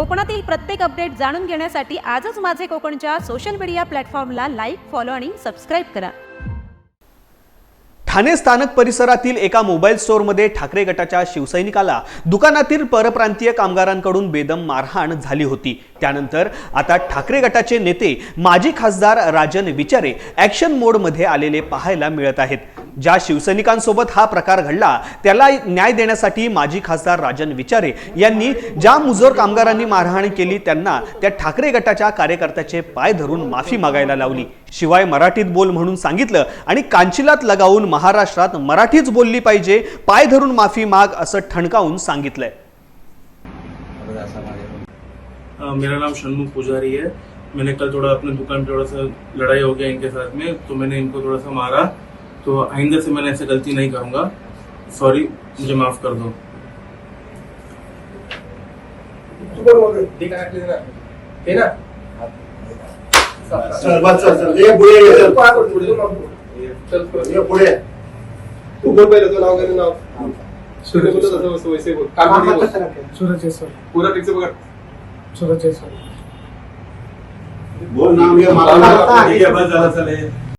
कोकणातील प्रत्येक अपडेट जाणून घेण्यासाठी आजच माझे कोकणच्या सोशल मीडिया प्लॅटफॉर्मला लाईक फॉलो आणि सबस्क्राईब करा. ठाणे स्थानक परिसरातील एका मोबाईल स्टोअरमध्ये ठाकरे गटाच्या शिवसैनिकाला दुकानातील परप्रांतीय कामगारांकडून बेदम मारहाण झाली होती. त्यानंतर आता ठाकरे गटाचे नेते माजी खासदार राजन विचारे ॲक्शन मोडमध्ये आलेले पाहायला मिळत आहेत. ज्या शिवसैनिकांसोबत हा प्रकार घडला त्याला न्याय देण्यासाठी माजी खासदार राजन विचारे यांनी ज्या मुजोर कामगारांनी मारहाण केली त्यांना त्या ठाकरे गटाच्या कार्यकर्त्याचे पाय धरून माफी मागायला लावली. शिवाय मराठीत बोल म्हणून सांगितलं आणि कांचिलात लगावून महाराष्ट्रात मराठीच बोलली पाहिजे पाय धरून माफी माग असं ठणकावून सांगितलंय. मेरा नाम शन्मुख पुजारी है। मैंने कल थोड़ा अपने दुकान पे थोड़ा सा लड़ाई हो गया इनके साथ में तो मैंने इनको थोड़ा सा मारा। तो आइंदा से मैंने ऐसे गलती नहीं करूँगा। सॉरी मुझे माफ़ कर दो। तू बोल पहिले तो नाव काय नाव सूर्य बोलत असं असं वैसे बोल। काम बोल। सूरज जयस्वाल पुरा ठीक से बघा सूरज जयस्वाल बोल नाम ये मला ठीक बस झालं चले।